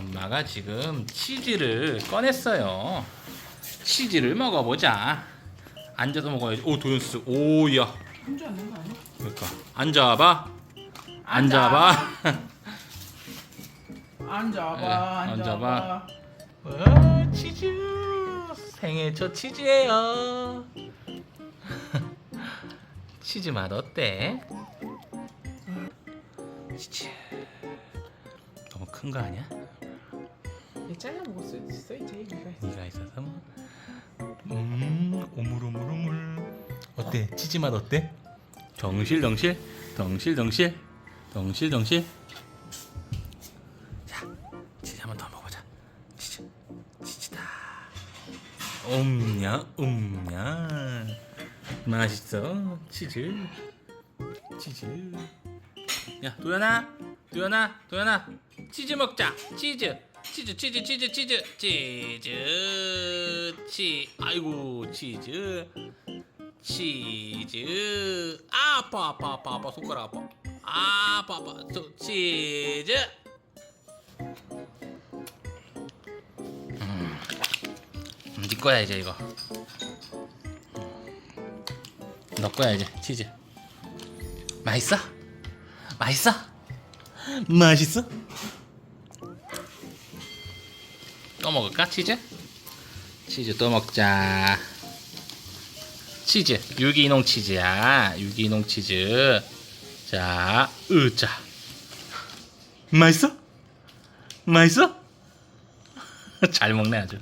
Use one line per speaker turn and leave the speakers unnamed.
엄마가 지금 치즈를 꺼냈어요. 치즈를 먹어보자. 앉아서 먹어야지. 오 도연스. 오야.
한줄 않는 거 아니야?
그러니까 앉아봐. 앉아봐.
앉아봐,
네,
앉아봐.
와 치즈. 생일 첫 치즈예요. 치즈 맛 어때? 치즈. 너무 큰 거 아니야?
얘 잘라 먹을 수 있어 이제 이거.
네가 있어서? 뭐. 음 오물오물오물. 어때? 치즈 맛 어때? 덩실덩실? 덩실덩실? 덩실덩실? 자 치즈 한 번 더 먹어보자. 치즈 치즈다. 옴냐 옴냐. 맛있어 치즈. 치즈. 야 도연아 도연아 도연아. 치즈 먹자 치즈 치즈 치즈 치즈 치즈. 치즈 치. 아이고 치즈. 치즈. 아파 아파 아파 아파. 손가락 아파. 아파 아파. 저 치즈. 음 네 거야 이제 이거. 음. 너 거야 이제. 치즈. 맛있어? 맛있어? 맛있어? 또 먹을까? 치즈? 치즈 또 먹자. 치즈. 유기농 치즈야. 유기농 치즈. 자 으자. 맛있어? 맛있어? 잘 먹네 아주